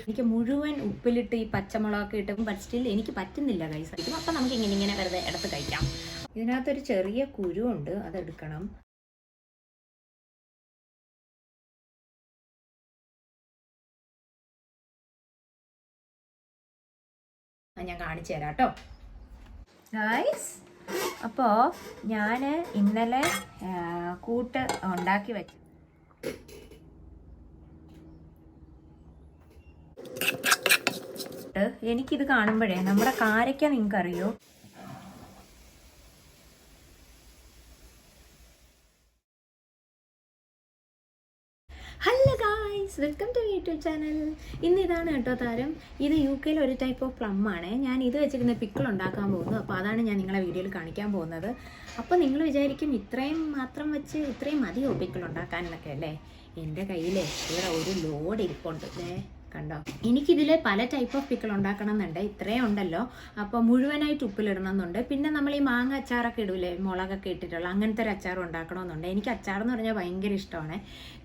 എനിക്ക് മുഴുവൻ ഉപ്പിലിട്ട് ഈ പച്ചമുളകൊക്കെ ഇട്ടും ബട്ട് സ്റ്റിൽ എനിക്ക് പറ്റുന്നില്ല കൈസ് അപ്പം നമുക്ക് ഇങ്ങനെ ഇങ്ങനെ വെറുതെ എടുത്ത് കഴിക്കാം. ഇതിനകത്തൊരു ചെറിയ കുരുണ്ട് അതെടുക്കണം ഞാൻ കാണിച്ചു തരാം കേട്ടോ ഗൈസ് അപ്പോ ഞാൻ ഇന്നലെ കൂട്ട് ഉണ്ടാക്കി വെച്ചു എനിക്കിത് കാണുമ്പോഴേ നമ്മുടെ കാരയ്ക്ക നിങ്ങൾക്കറിയോ? Hello welcome to YouTube channel ഇന്ന് ഇതാണ് കേട്ടോ താരം. ഇത് യു കെയിൽ ഒരു ടൈപ്പ് ഓഫ് പ്ലം ആണ്. ഞാൻ ഇത് വെച്ചിരുന്ന പിക്കിൾ ഉണ്ടാക്കാൻ പോകുന്നു. അപ്പോൾ അതാണ് ഞാൻ നിങ്ങളെ വീഡിയോയിൽ കാണിക്കാൻ പോകുന്നത്. അപ്പോൾ നിങ്ങൾ വിചാരിക്കും ഇത്രയും മാത്രം വെച്ച് ഇത്രയും മതിയോ പിക്കിൾ ഉണ്ടാക്കാൻ എന്നൊക്കെ അല്ലേ? എന്റെ കയ്യിൽ ഇവിടെ ഒരു ലോഡ് ഇരിപ്പുണ്ട്. ഏ കണ്ടോ? എനിക്കിതിൽ പല ടൈപ്പ് ഓഫ് പിക്കിൾ ഉണ്ടാക്കണം എന്നുണ്ട് ഇത്രയും ഉണ്ടല്ലോ. അപ്പോൾ മുഴുവനായിട്ട് ഉപ്പിലിടണം എന്നുണ്ട് പിന്നെ നമ്മൾ ഈ മാങ്ങ അച്ചാറൊക്കെ ഇടൂലേ? മുളകൊക്കെ ഇട്ടിട്ടുള്ള അങ്ങനത്തെ ഒരു അച്ചാർ ഉണ്ടാക്കണമെന്നുണ്ട്. എനിക്ക് അച്ചാർ എന്ന് പറഞ്ഞാൽ ഭയങ്കര ഇഷ്ടമാണ്.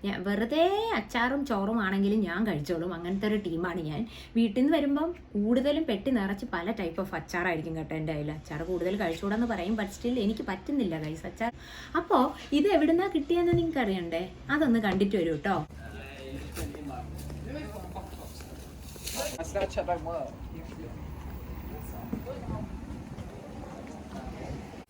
ഞാൻ വെറുതെ അച്ചാറും ചോറും ആണെങ്കിലും ഞാൻ കഴിച്ചോളും. അങ്ങനത്തെ ഒരു ടീമാണ് ഞാൻ. വീട്ടിൽ നിന്ന് വരുമ്പം കൂടുതലും പെട്ടി നിറച്ച് പല ടൈപ്പ് ഓഫ് അച്ചാറായിരിക്കും കേട്ടോ എന്റെ കയ്യിൽ അച്ചാർ കൂടുതൽ കഴിച്ചുകൂടാന്ന് പറയും ബട്ട് സ്റ്റിൽ എനിക്ക് പറ്റുന്നില്ല കൈസ് അച്ചാർ. അപ്പോൾ ഇത് എവിടുന്നാണ് കിട്ടിയെന്ന് നിങ്ങൾക്ക് അറിയണ്ടേ അതൊന്ന് കണ്ടിട്ട് വരൂ കേട്ടോ That's Snapchat Chubb I'm well.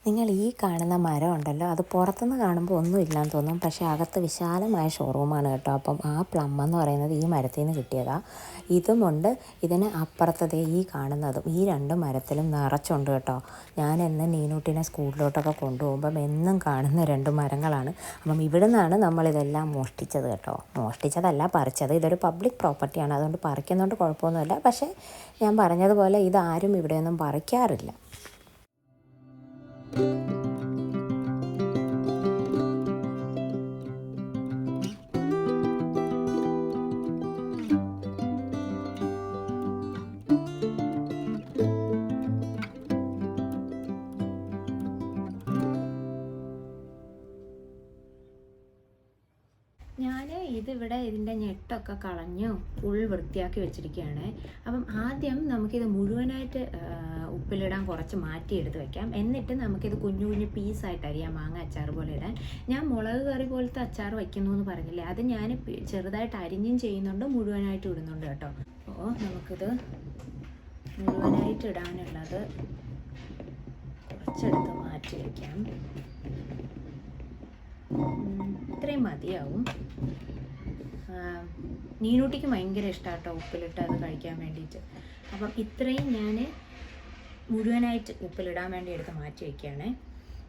നിങ്ങൾ ഈ കാണുന്ന മരം ഉണ്ടല്ലോ അത് പുറത്തുനിന്ന് കാണുമ്പോൾ ഒന്നും ഇല്ലാന്ന് തോന്നും. പക്ഷേ അകത്ത് വിശാലമായ ഷോറൂമാണ് കേട്ടോ. അപ്പം ആ പ്ലം എന്ന് പറയുന്നത് ഈ മരത്തിൽ നിന്ന് കിട്ടിയതാണ് ഇതുമുണ്ട് ഇതിന് അപ്പുറത്തതേ ഈ കാണുന്നതും ഈ രണ്ട് മരത്തിലും നിറച്ചുണ്ട് കേട്ടോ. ഞാൻ എന്നും നീനൂട്ടിനെ സ്കൂളിലോട്ടൊക്കെ കൊണ്ടുപോകുമ്പം എന്നും കാണുന്ന രണ്ട് മരങ്ങളാണ്. അപ്പം ഇവിടെ നിന്നാണ് നമ്മളിതെല്ലാം മോഷ്ടിച്ചത് കേട്ടോ. മോഷ്ടിച്ചതല്ല പറിച്ചത്. ഇതൊരു പബ്ലിക് പ്രോപ്പർട്ടിയാണ് അതുകൊണ്ട് പറിക്കുന്നതുകൊണ്ട് കുഴപ്പമൊന്നുമില്ല. പക്ഷേ ഞാൻ പറഞ്ഞതുപോലെ ഇതാരും ഇവിടെയൊന്നും പറിക്കാറില്ല. ഞാൻ ഞെട്ടൊക്കെ കളഞ്ഞു ഫുൾ വൃത്തിയാക്കി വെച്ചിരിക്കുകയാണ്. അപ്പം ആദ്യം നമുക്കിത് മുഴുവനായിട്ട് ഉപ്പിലിടാൻ കുറച്ച് മാറ്റിയെടുത്ത് വെക്കാം. എന്നിട്ട് നമുക്കിത് കുഞ്ഞു കുഞ്ഞു പീസായിട്ട് അരിയാം മാങ്ങ അച്ചാർ പോലെ ഇടാൻ. ഞാൻ മുളക് കറി പോലത്തെ അച്ചാർ വയ്ക്കുന്നു എന്ന് പറഞ്ഞില്ലേ? അത് ഞാൻ ചെറുതായിട്ട് അരിഞ്ഞും ചെയ്യുന്നുണ്ട് മുഴുവനായിട്ട് ഇടുന്നുണ്ട് കേട്ടോ. അപ്പോൾ നമുക്കിത് മുഴുവനായിട്ട് ഇടാനുള്ളത് കുറച്ചെടുത്ത് മാറ്റി വയ്ക്കാം ഇത്രയും മതിയാവും. നീനൂട്ടിക്ക് ഭയങ്കര ഇഷ്ടമാണ് കേട്ടോ ഉപ്പിലിട്ട് അത് കഴിക്കാൻ വേണ്ടിയിട്ട് അപ്പം ഇത്രയും ഞാൻ മുഴുവനായിട്ട് ഉപ്പിലിടാൻ വേണ്ടി എടുത്ത് മാറ്റി വയ്ക്കുകയാണ്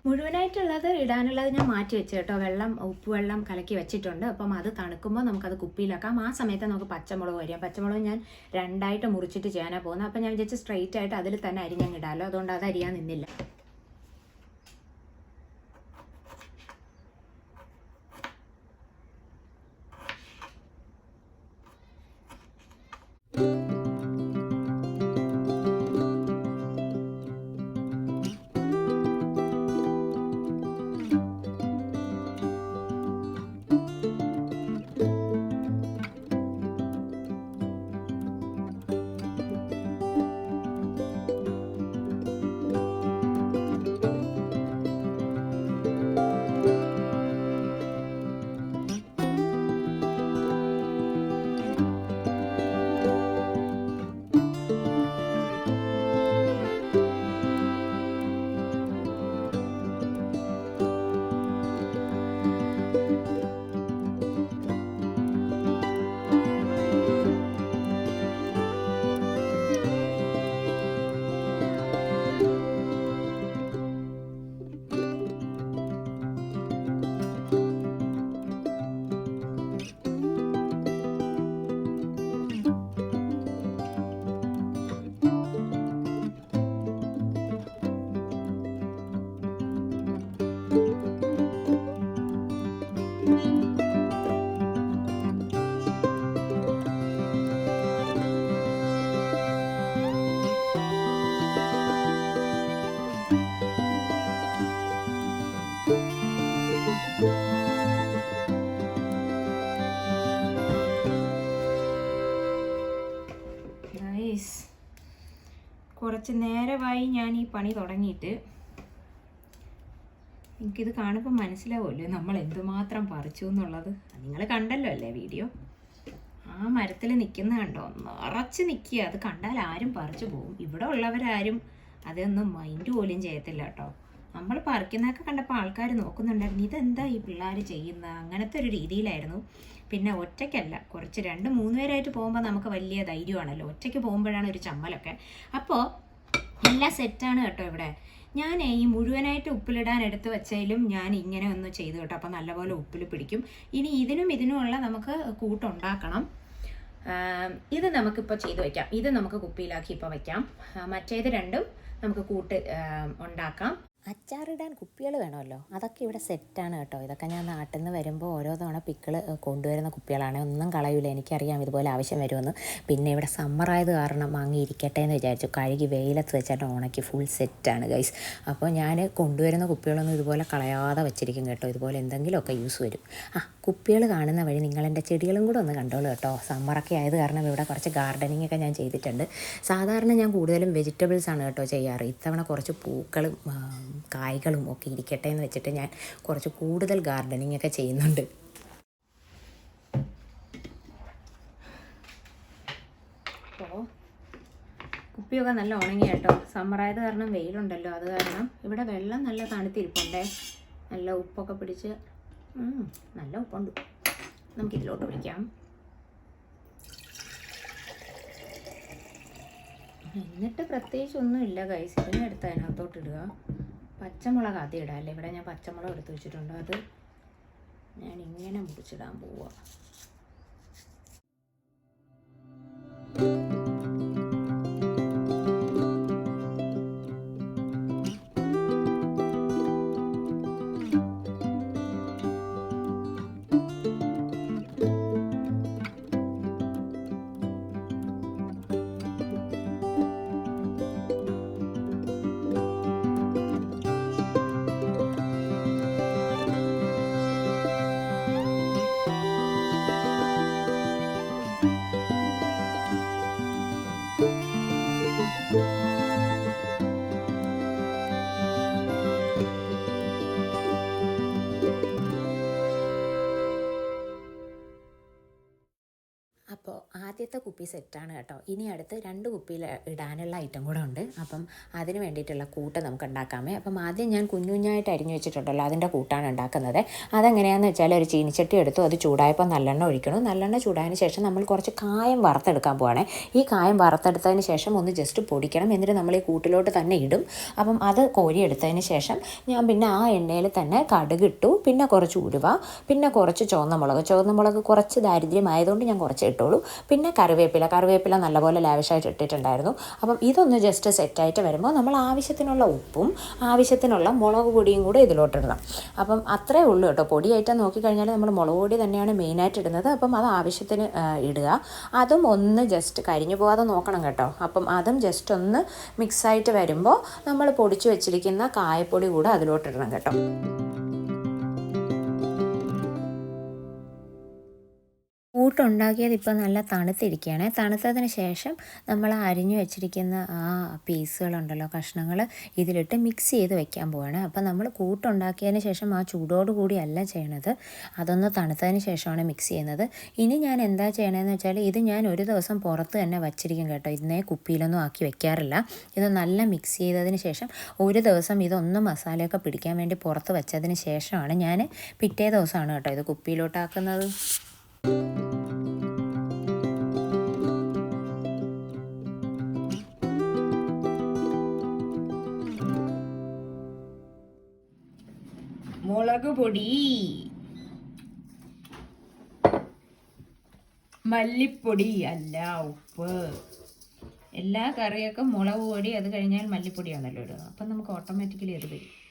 മുഴുവനായിട്ടുള്ളത് ഇടാനുള്ളത് ഞാൻ മാറ്റി വെച്ചു കേട്ടോ. വെള്ളം ഉപ്പ് വെള്ളം കലക്കി വെച്ചിട്ടുണ്ട്. അപ്പം അത് തണുക്കുമ്പോൾ നമുക്കത് കുപ്പിയിലാക്കാം. ആ സമയത്ത് നമുക്ക് പച്ചമുളക് വരിക. പച്ചമുളക് ഞാൻ രണ്ടായിട്ട് മുറിച്ചിട്ട് ചെയ്യാനാണ് പോകുന്നത്. അപ്പം ഞാൻ വിചാരിച്ച് സ്ട്രെയിറ്റ് ആയിട്ട് അതിൽ തന്നെ അരിഞ്ഞങ്ങിടാമല്ലോ അതുകൊണ്ട് അത് അരിയാൻ നിന്നില്ല. കുറച്ച് നേരമായി ഞാൻ ഈ പണി തുടങ്ങിയിട്ട് എനിക്കിത് കാണുമ്പോൾ മനസ്സിലാവുമല്ലോ നമ്മൾ എന്തുമാത്രം പറിച്ചു എന്നുള്ളത്. നിങ്ങൾ കണ്ടല്ലോ അല്ലേ വീഡിയോ? ആ മരത്തിൽ നിൽക്കുന്ന കണ്ടോ? നിറച്ച് നിൽക്കുക. അത് കണ്ടാൽ ആരും പറിച്ചു പോകും. ഇവിടെ ഉള്ളവരാരും അതൊന്നും മൈൻഡ് പോലും ചെയ്യത്തില്ല കേട്ടോ. നമ്മൾ പറിക്കുന്നതൊക്കെ കണ്ടപ്പോൾ ആൾക്കാർ നോക്കുന്നുണ്ടായിരുന്നു ഇതെന്താ ഈ പിള്ളേർ ചെയ്യുന്ന അങ്ങനത്തെ ഒരു രീതിയിലായിരുന്നു. പിന്നെ ഒറ്റയ്ക്കല്ല കുറച്ച് രണ്ട് മൂന്ന് പേരായിട്ട് പോകുമ്പോൾ നമുക്ക് വലിയ ധൈര്യമാണല്ലോ. ഒറ്റയ്ക്ക് പോകുമ്പോഴാണ് ഒരു ചമ്മലൊക്കെ. അപ്പോൾ എല്ലാം സെറ്റാണ് കേട്ടോ ഇവിടെ. ഞാൻ ഈ മുഴുവനായിട്ട് ഉപ്പിലിടാൻ എടുത്തു വെച്ചതിലും ഞാൻ ഇങ്ങനെ ഒന്ന് ചെയ്തു കേട്ടോ. അപ്പോൾ നല്ലപോലെ ഉപ്പിൽ പിടിക്കും. ഇനി ഇതിനും ഇതിനുമുള്ള നമുക്ക് കൂട്ടുണ്ടാക്കണം. ഇത് നമുക്കിപ്പോൾ ചെയ്തു വയ്ക്കാം ഇത് നമുക്ക് കുപ്പിയിലാക്കി ഇപ്പോൾ വയ്ക്കാം മറ്റേത് രണ്ടും നമുക്ക് കൂട്ട് ഉണ്ടാക്കാം. അച്ചാറിടാൻ കുപ്പികൾ വേണമല്ലോ? അതൊക്കെ ഇവിടെ സെറ്റാണ് കേട്ടോ. ഇതൊക്കെ ഞാൻ നാട്ടിൽ നിന്ന് വരുമ്പോൾ ഓരോ തവണ പിക്കിൾ കൊണ്ടുവരുന്ന കുപ്പികളാണ്. ഒന്നും കളയൂല. എനിക്കറിയാം ഇതുപോലെ ആവശ്യം വരുമെന്ന്. പിന്നെ ഇവിടെ സമ്മറായത് കാരണം വാങ്ങി ഇരിക്കട്ടെ എന്ന് വിചാരിച്ചു. കഴുകി വെയിലത്ത് വെച്ചിട്ട് ഉണക്കി ഫുൾ സെറ്റാണ് ഗൈസ് അപ്പോൾ ഞാൻ കൊണ്ടുവരുന്ന കുപ്പികളൊന്നും ഇതുപോലെ കളയാതെ വെച്ചിരിക്കും കേട്ടോ. ഇതുപോലെ എന്തെങ്കിലുമൊക്കെ യൂസ് വരും. ആ കുപ്പികൾ കാണുന്ന വഴി നിങ്ങൾ എന്റെ ചെടികളും കൂടെ ഒന്ന് കണ്ടോളൂ കേട്ടോ. സമ്മറൊക്കെ ആയത് കാരണം ഇവിടെ കുറച്ച് ഗാർഡനിങ് ഒക്കെ ഞാൻ ചെയ്തിട്ടുണ്ട്. സാധാരണ ഞാൻ കൂടുതലും വെജിറ്റബിൾസ് ആണ് കേട്ടോ ചെയ്യാറ്. ഇത്തവണ കുറച്ച് പൂക്കളും കായ്കളും ഒക്കെ ഇരിക്കട്ടെ എന്ന് വെച്ചിട്ട് ഞാൻ കുറച്ച് കൂടുതൽ ഗാർഡനിങ് ഒക്കെ ചെയ്യുന്നുണ്ട് കുപ്പിയൊക്കെ നല്ല ഉണങ്ങി കേട്ടോ. സമ്മറായത് കാരണം വെയിലുണ്ടല്ലോ. അത് കാരണം ഇവിടെ വെള്ളം നല്ല തണുത്തിരിപ്പുണ്ടേ. നല്ല ഉപ്പൊക്കെ പിടിച്ച് നല്ല ഉപ്പുണ്ട്. നമുക്ക് ഇതിലോട്ട് ഒഴിക്കാം. എന്നിട്ട് പ്രത്യേകിച്ച് ഒന്നുമില്ല കൈസ് ഇതിനെടുത്ത് അതിനകത്തോട്ട് ഇടുക. പച്ചമുളക് ആദ്യം ഇടാം അല്ലേ? ഇവിടെ ഞാൻ പച്ചമുളക് എടുത്ത് വെച്ചിട്ടുണ്ട്. അത് ഞാൻ ഇങ്ങനെ മുറിച്ചിടാൻ പോവുക ആദ്യത്തെ കുപ്പി സെറ്റാണ് കേട്ടോ. ഇനി അടുത്ത് രണ്ട് കുപ്പിയിൽ ഇടാനുള്ള ഐറ്റം കൂടെ ഉണ്ട്. അപ്പം അതിന് വേണ്ടിയിട്ടുള്ള കൂട്ട് നമുക്ക് ഉണ്ടാക്കാമേ. അപ്പം ആദ്യം ഞാൻ കുഞ്ഞു കുഞ്ഞായിട്ട് അരിഞ്ഞു വെച്ചിട്ടുണ്ടല്ലോ അതിന്റെ കൂട്ടാണ് ഉണ്ടാക്കുന്നത്. അതെങ്ങനെയാണെന്ന് വെച്ചാൽ ഒരു ചീനിച്ചട്ടി എടുത്തു അത് ചൂടായപ്പോൾ നല്ലെണ്ണ ഒഴിക്കണം. നല്ലെണ്ണ ചൂടായതിന് ശേഷം നമ്മൾ കുറച്ച് കായം വറുത്തെടുക്കാൻ പോവാണ്. ഈ കായം വറുത്തെടുത്തതിന് ശേഷം ഒന്ന് ജസ്റ്റ് പൊടിക്കണം. എന്നിട്ട് നമ്മൾ ഈ കൂട്ടിലോട്ട് തന്നെ ഇടും. അപ്പം അത് കോരിയെടുത്തതിന് ശേഷം ഞാൻ പിന്നെ ആ എണ്ണയിൽ തന്നെ കടുകിട്ടു പിന്നെ കുറച്ച് ഉരുവ പിന്നെ കുറച്ച് ചുവന്ന മുളക്. ചുവന്ന മുളക് കുറച്ച് ദാരിദ്ര്യമായതുകൊണ്ട് ഞാൻ കുറച്ച് ഇട്ടോളൂ. പിന്നെ കറിവേപ്പില. കറിവേപ്പില നല്ലപോലെ ലാവിഷായിട്ട് ഇട്ടിട്ടുണ്ടായിരുന്നു. അപ്പം ഇതൊന്ന് ജസ്റ്റ് സെറ്റായിട്ട് വരുമ്പോൾ നമ്മൾ ആവശ്യത്തിനുള്ള ഉപ്പും ആവശ്യത്തിനുള്ള മുളക് പൊടിയും കൂടെ ഇതിലോട്ടിടണം. അപ്പം അത്രേ ഉള്ളൂ കേട്ടോ. പൊടിയായിട്ട് നോക്കിക്കഴിഞ്ഞാൽ നമ്മൾ മുളക് പൊടി തന്നെയാണ് മെയിനായിട്ട് ഇടുന്നത്. അപ്പം അത് ആവശ്യത്തിന് ഇടുക. അതും ഒന്ന് ജസ്റ്റ് കരിഞ്ഞു പോകാതെ നോക്കണം കേട്ടോ. അപ്പം അതും ജസ്റ്റ് ഒന്ന് മിക്സായിട്ട് വരുമ്പോൾ നമ്മൾ പൊടിച്ചു വെച്ചിരിക്കുന്ന കായപ്പൊടി കൂടെ അതിലോട്ടിടണം കേട്ടോ. കൂട്ടുണ്ടാക്കിയത് ഇപ്പോൾ നല്ല തണുത്തിരിക്കുകയാണ് തണുത്തതിന് ശേഷം നമ്മൾ അരിഞ്ഞു വെച്ചിരിക്കുന്ന ആ പീസുകളുണ്ടല്ലോ കഷ്ണങ്ങൾ ഇതിലിട്ട് മിക്സ് ചെയ്ത് വെക്കാൻ പോവാണ്. അപ്പോൾ നമ്മൾ കൂട്ടുണ്ടാക്കിയതിന് ശേഷം ആ ചൂടോട് കൂടിയല്ല ചെയ്യണത്. അതൊന്ന് തണുത്തതിന് ശേഷമാണ് മിക്സ് ചെയ്യുന്നത്. ഇനി ഞാൻ എന്താ ചെയ്യണമെന്ന് വെച്ചാൽ ഇത് ഞാൻ ഒരു ദിവസം പുറത്ത് തന്നെ വച്ചിരിക്കും കേട്ടോ. ഇതിനെ കുപ്പിയിലൊന്നും ആക്കി വെക്കാറില്ല. ഇത് നല്ല മിക്സ് ചെയ്തതിന് ശേഷം ഒരു ദിവസം ഇതൊന്നും മസാലയൊക്കെ പിടിക്കാൻ വേണ്ടി പുറത്ത് വെച്ചതിന് ശേഷമാണ് ഞാൻ പിറ്റേ ദിവസമാണ് കേട്ടോ ഇത് കുപ്പിയിലോട്ടാക്കുന്നത്. മുളക് പൊടി. മല്ലിപ്പൊടി അല്ല ഉപ്പ്. എല്ലാ കറിയൊക്കെ മുളക് പൊടി അത് കഴിഞ്ഞാൽ മല്ലിപ്പൊടിയാണല്ലോ ഇടുക. അപ്പം നമുക്ക് ഓട്ടോമാറ്റിക്കലി അത് വരും.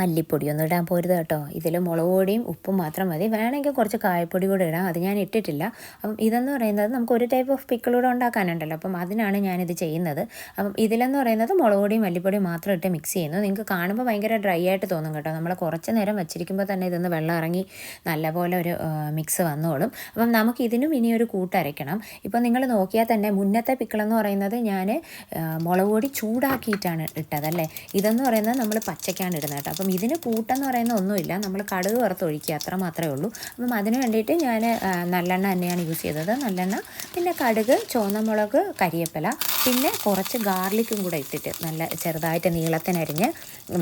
മല്ലിപ്പൊടിയൊന്നും ഇടാൻ പോരുത് കേട്ടോ. ഇതിൽ മുളക് പൊടിയും ഉപ്പും മാത്രം മതി. വേണമെങ്കിൽ കുറച്ച് കായപ്പൊടി കൂടെ ഇടാം. അത് ഞാൻ ഇട്ടിട്ടില്ല. അപ്പം ഇതെന്ന് പറയുന്നത് നമുക്ക് ഒരു ടൈപ്പ് ഓഫ് പിക്കിളൂടെ ഉണ്ടാക്കാനുണ്ടല്ലോ. അപ്പം അതിനാണ് ഞാനിത് ചെയ്യുന്നത്. അപ്പം ഇതിലെന്ന് പറയുന്നത് മുളക് പൊടിയും മല്ലിപ്പൊടിയും മാത്രം ഇട്ട് മിക്സ് ചെയ്യുന്നു. നിങ്ങൾക്ക് കാണുമ്പോൾ ഭയങ്കര ഡ്രൈ ആയിട്ട് തോന്നും കേട്ടോ. നമ്മൾ കുറച്ച് നേരം വെച്ചിരിക്കുമ്പോൾ തന്നെ ഇതൊന്ന് വെള്ളം ഇറങ്ങി നല്ലപോലെ ഒരു മിക്സ് വന്നോളും. അപ്പം നമുക്ക് ഇതിനും ഇനി ഒരു കൂട്ടരയ്ക്കണം ഇപ്പം നിങ്ങൾ നോക്കിയാൽ തന്നെ മുന്നത്തെ പിക്കിളെന്ന് പറയുന്നത് ഞാൻ മുളക് പൊടി ചൂടാക്കിയിട്ടാണ് ഇട്ടതല്ലേ? ഇതെന്ന് പറയുന്നത് നമ്മൾ പച്ചക്കാണ് ഇടുന്നത് കേട്ടോ. അപ്പം ഇതിന് കൂട്ടെന്ന് പറയുന്ന ഒന്നുമില്ല. നമ്മൾ കടുക് വറുത്ത് ഒഴിക്കുക അത്ര മാത്രമേ ഉള്ളൂ. അപ്പം അതിന് വേണ്ടിയിട്ട് ഞാൻ നല്ലെണ്ണ തന്നെയാണ് യൂസ് ചെയ്തത്. നല്ലെണ്ണ പിന്നെ കടുക് ചുവന്നമുളക് കരിയേപ്പില പിന്നെ കുറച്ച് ഗാർലിക്കും കൂടെ ഇട്ടിട്ട് നല്ല ചെറുതായിട്ട് നീളത്തിനരിഞ്ഞ്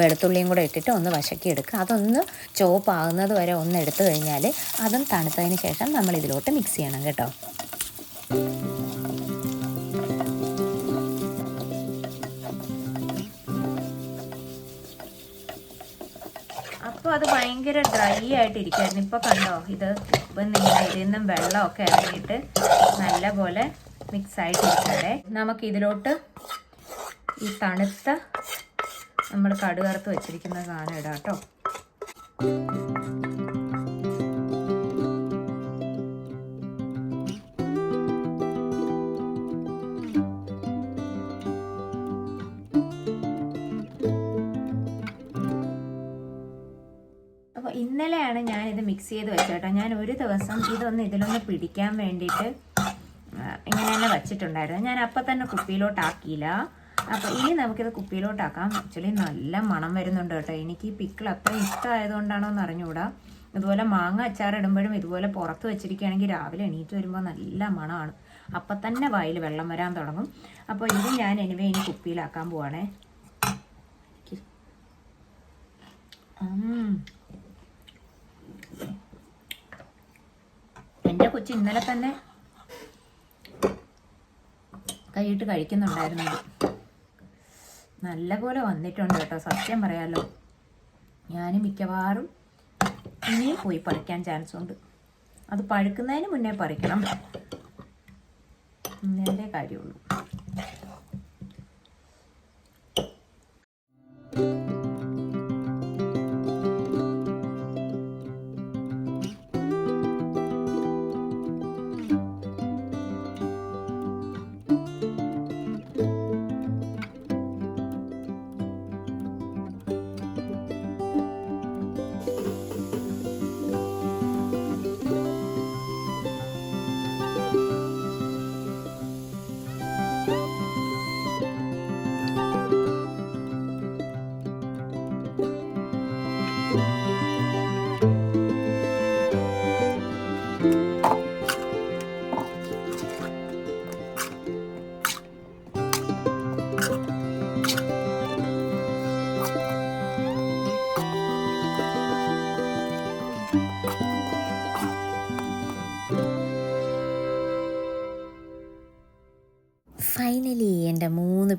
വെളുത്തുള്ളിയും കൂടെ ഇട്ടിട്ട് ഒന്ന് വശക്കി എടുക്കുക. അതൊന്ന് ചോപ്പാകുന്നത് വരെ ഒന്ന് എടുത്തു കഴിഞ്ഞാൽ അതും തണുത്തതിന് ശേഷം നമ്മൾ ഇതിലോട്ട് മിക്സ് ചെയ്യണം കേട്ടോ. അപ്പോൾ അത് ഭയങ്കര ഡ്രൈ ആയിട്ട് ഇപ്പൊ കണ്ടോ? ഇത് ഇപ്പം നിങ്ങൾ ഇതിൽ നിന്നും വെള്ളമൊക്കെ ഇറങ്ങിയിട്ട് നല്ല പോലെ മിക്സ് ആയിട്ടിരിക്കട്ടെ നമുക്ക് ഇതിലോട്ട് ഈ തണുത്ത നമ്മൾ കടുകറുത്ത് വെച്ചിരിക്കുന്ന സാധനം ഇടാം കേട്ടോ. മിക്സ് ചെയ്ത് വെച്ചേട്ടോ. ഞാൻ ഒരു ദിവസം ഇതൊന്ന് ഇതിലൊന്ന് പിടിക്കാൻ വേണ്ടിയിട്ട് ഇങ്ങനെ തന്നെ വെച്ചിട്ടുണ്ടായിരുന്നു. ഞാൻ അപ്പം തന്നെ കുപ്പിയിലോട്ടാക്കിയില്ല. അപ്പോൾ ഇനി നമുക്കിത് കുപ്പിയിലോട്ടാക്കാം. ആക്ച്വലി നല്ല മണം വരുന്നുണ്ട് കേട്ടോ. എനിക്ക് ഈ പിക്കിൾ അത്ര ഇഷ്ടമായതുകൊണ്ടാണോ എന്ന് അറിഞ്ഞുകൂടാ ഇതുപോലെ മാങ്ങ അച്ചാർ ഇടുമ്പോഴും ഇതുപോലെ പുറത്ത് വെച്ചിരിക്കുകയാണെങ്കിൽ രാവിലെ എണീറ്റ് വരുമ്പോൾ നല്ല മണമാണ്. അപ്പം തന്നെ വായിൽ വെള്ളം വരാൻ തുടങ്ങും. അപ്പോൾ ഇത് ഞാൻ എനിവേ ഇനി കുപ്പിയിലാക്കാൻ പോവാണേ. എന്റെ കൊച്ചു ഇന്നലെ തന്നെ കൈയിട്ട് കഴിക്കുന്നുണ്ടായിരുന്നു. നല്ലപോലെ നല്ല പോലെ വന്നിട്ടുണ്ട് കേട്ടോ സത്യം പറയാലോ. ഞാനും മിക്കവാറും ഇനിയും പോയി പറിക്കാൻ ചാൻസ് ഉണ്ട്. അത് പഴുക്കുന്നതിന് മുന്നേ പറിക്കണം. ഇന്നലെ കാര്യമുള്ളൂ.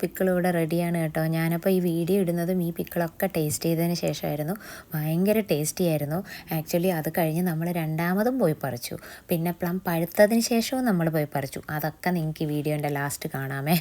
പിക്കിളും ഇവിടെ റെഡിയാണ് കേട്ടോ. ഞാനപ്പോൾ ഈ വീഡിയോ ഇടുന്നതും ഈ പിക്കിളൊക്കെ ടേസ്റ്റ് ചെയ്തതിന് ശേഷമായിരുന്നു. ഭയങ്കര ടേസ്റ്റി ആയിരുന്നു. ആക്ച്വലി അത് കഴിഞ്ഞ് നമ്മൾ രണ്ടാമതും പോയി പറിച്ചു. പിന്നെ പ്ലം പഴുത്തതിന് ശേഷവും നമ്മൾ പോയി പറിച്ചു. അതൊക്കെ നിങ്ങൾക്ക് ഈ വീഡിയോന്റെ ലാസ്റ്റ് കാണാമേ.